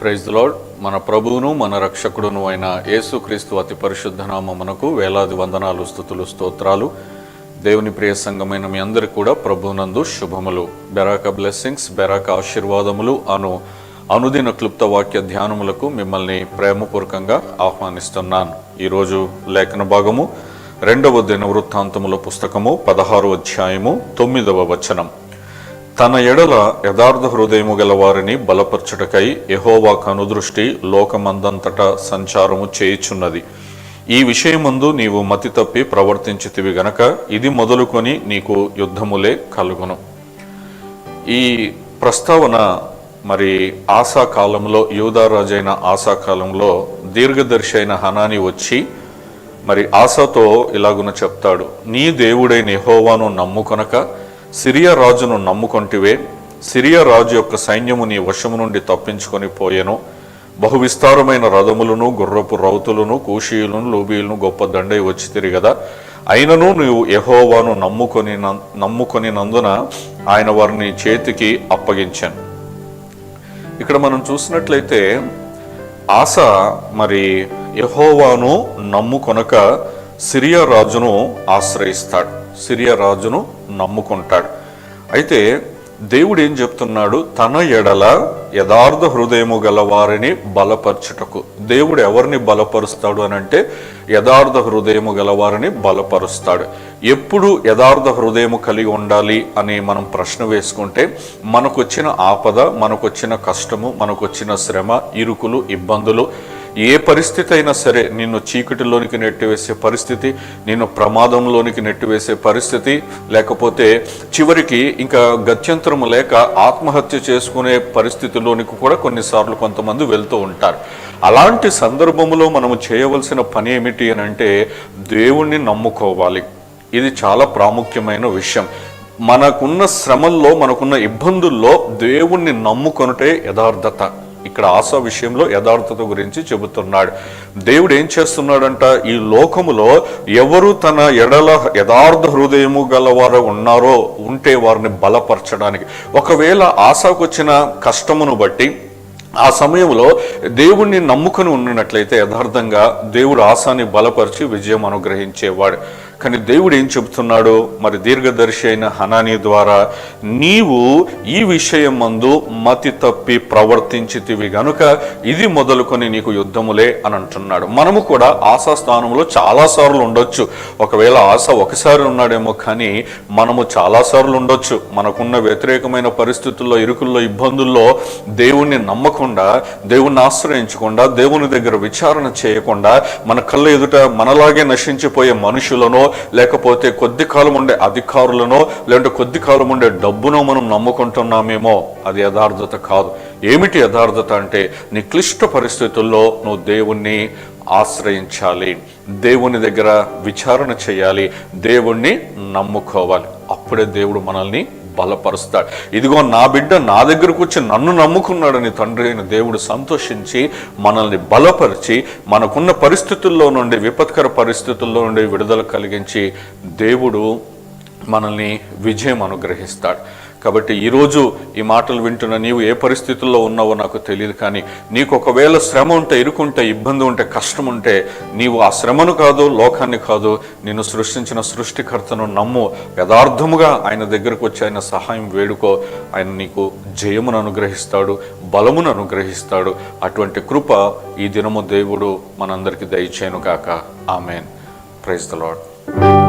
Praise the మన ప్రభువును మన రక్షకుడును అయిన యేసుక్రీస్తు అతి పరిశుద్ధ నామమునకు వేలాది వందనాలు స్థుతులు స్తోత్రాలు. దేవుని ప్రియ సంఘమైన మీ అందరికి కూడా ప్రభునందు శుభములు. బెరాక బ్లెస్సింగ్స్ బెరాక ఆశీర్వాదములు అను అనుదిన క్లుప్త వాక్య ధ్యానములకు మిమ్మల్ని ప్రేమపూర్వకంగా ఆహ్వానిస్తున్నాను. ఈరోజు లేఖన భాగము రెండవ దిన వృత్తాంతముల పుస్తకము పదహారు అధ్యాయము తొమ్మిదవ వచనం. తన ఎడల యథార్థ హృదయము గల వారిని బలపరచుటకై యహోవా కనుదృష్టి లోకమందంతటా సంచారము చేయుచున్నది. ఈ విషయమందు నీవు మతి తప్పి ప్రవర్తించితివి గనక ఇది మొదలుకొని నీకు యుద్ధములే కలుగును. ఈ ప్రస్తావన మరి ఆశా కాలంలో యూదారాజైన ఆశా కాలంలో దీర్ఘదర్శి అయిన హనాని వచ్చి మరి ఆశతో ఇలాగున చెప్తాడు నీ దేవుడైన ఎహోవాను నమ్ముకొనక సిరియా రాజును నమ్ముకొంటివే సిరియా రాజు యొక్క సైన్యము నీ వశము నుండి తప్పించుకొని పోయెను. బహు విస్తారమైన రథములను గుర్రపు రౌతులను కూషీయులను లోబీలను గొప్ప దండై వచ్చి తిరిగదా అయినను నువ్వు యహోవాను నమ్ముకొని నమ్ముకొని నందున ఆయన వారిని చేతికి అప్పగించాను. ఇక్కడ మనం చూసినట్లయితే ఆశ మరి యహోవాను నమ్ముకొనక సిరియా రాజును ఆశ్రయిస్తాడు. సిరియా రాజును నమ్ముకుంటాడు. అయితే దేవుడు ఏం చెప్తున్నాడు? తన ఎడల యథార్థ హృదయము గల వారిని బలపరచుటకు. దేవుడు ఎవరిని బలపరుస్తాడు అని అంటే యథార్థ హృదయము గల వారిని బలపరుస్తాడు. ఎప్పుడు యథార్థ హృదయము కలిగి ఉండాలి అని మనం ప్రశ్న వేసుకుంటే మనకొచ్చిన ఆపద మనకొచ్చిన కష్టము మనకొచ్చిన శ్రమ ఇరుకులు ఇబ్బందులు ఏ పరిస్థితి అయినా సరే నిన్ను చీకటిలోనికి నెట్టివేసే పరిస్థితి నిన్ను ప్రమాదంలోనికి నెట్టివేసే పరిస్థితి లేకపోతే చివరికి ఇంకా గత్యంతరం లేక ఆత్మహత్య చేసుకునే పరిస్థితిలోనికి కూడా కొన్నిసార్లు కొంతమంది వెళ్తూ ఉంటారు. అలాంటి సందర్భంలో మనము చేయవలసిన పని ఏమిటి అని అంటే దేవుణ్ణి నమ్ముకోవాలి. ఇది చాలా ప్రాముఖ్యమైన విషయం. మనకున్న శ్రమల్లో మనకున్న ఇబ్బందుల్లో దేవుణ్ణి నమ్ముకొనుటే యథార్థత. ఇక్కడ ఆశ విషయంలో యథార్థత గురించి చెబుతున్నాడు. దేవుడు ఏం చేస్తున్నాడంట? ఈ లోకములో ఎవరు తన ఎడల యథార్థ హృదయము గలవారు ఉన్నారో ఉంటే వారిని బలపరచడానికి. ఒకవేళ ఆశకు వచ్చిన కష్టమును బట్టి ఆ సమయంలో దేవుణ్ణి నమ్ముకొని ఉన్నట్లయితే యథార్థంగా దేవుడు ఆశాని బలపరిచి విజయం అనుగ్రహించేవాడు. కానీ దేవుడు ఏం చెబుతున్నాడు మరి దీర్ఘదర్శి అయిన హనాని ద్వారా నీవు ఈ విషయం మందు మతి తప్పి ప్రవర్తించితివి గనుక ఇది మొదలుకొని నీకు యుద్ధములే అని అంటున్నాడు. మనము కూడా ఆశా స్థానంలో చాలా సార్లు ఉండొచ్చు. ఒకవేళ ఆశ ఒకసారి ఉన్నాడేమో కానీ మనము చాలా సార్లు ఉండొచ్చు. మనకున్న వ్యతిరేకమైన పరిస్థితుల్లో ఇరుకుల్లో ఇబ్బందుల్లో దేవుణ్ణి నమ్మకుండా దేవుణ్ణి ఆశ్రయించకుండా దేవుని దగ్గర విచారణ చేయకుండా మన కళ్ళ ఎదుట మనలాగే నశించిపోయే మనుషులను లేకపోతే కొద్ది కాలం ఉండే అధికారులను లేదంటే కొద్ది కాలం ఉండే డబ్బునో మనం నమ్ముకుంటున్నామేమో అది యథార్థత కాదు. ఏమిటి యథార్థత అంటే నీ క్లిష్ట పరిస్థితుల్లో నువ్వు దేవుణ్ణి ఆశ్రయించాలి దేవుని దగ్గర విచారణ చేయాలి దేవుణ్ణి నమ్ముకోవాలి. అప్పుడే దేవుడు మనల్ని బలపరుస్తాడు. ఇదిగో నా బిడ్డ నా దగ్గరకు వచ్చి నన్ను నమ్ముకున్నాడని తండ్రి అయిన దేవుడు సంతోషించి మనల్ని బలపరిచి మనకున్న పరిస్థితుల్లో నుండి విపత్కర పరిస్థితుల్లో నుండి విడుదల కలిగించి దేవుడు మనల్ని విజయం అనుగ్రహిస్తాడు. కాబట్టి ఈరోజు ఈ మాటలు వింటున్న నీవు ఏ పరిస్థితుల్లో ఉన్నావో నాకు తెలియదు కానీ నీకు ఒకవేళ శ్రమ ఉంటే ఇరుకుంటే ఇబ్బంది ఉంటే కష్టం ఉంటే నీవు ఆ శ్రమను కాదు లోకాన్ని కాదు నిన్ను సృష్టించిన సృష్టికర్తను నమ్ము. యథార్థముగా ఆయన దగ్గరకు వచ్చి ఆయన సహాయం వేడుకో. ఆయన నీకు జయమును అనుగ్రహిస్తాడు బలమును అనుగ్రహిస్తాడు. అటువంటి కృప ఈ దినము దేవుడు మనందరికీ దయచేయను కాక ఆమెన్. Praise the lord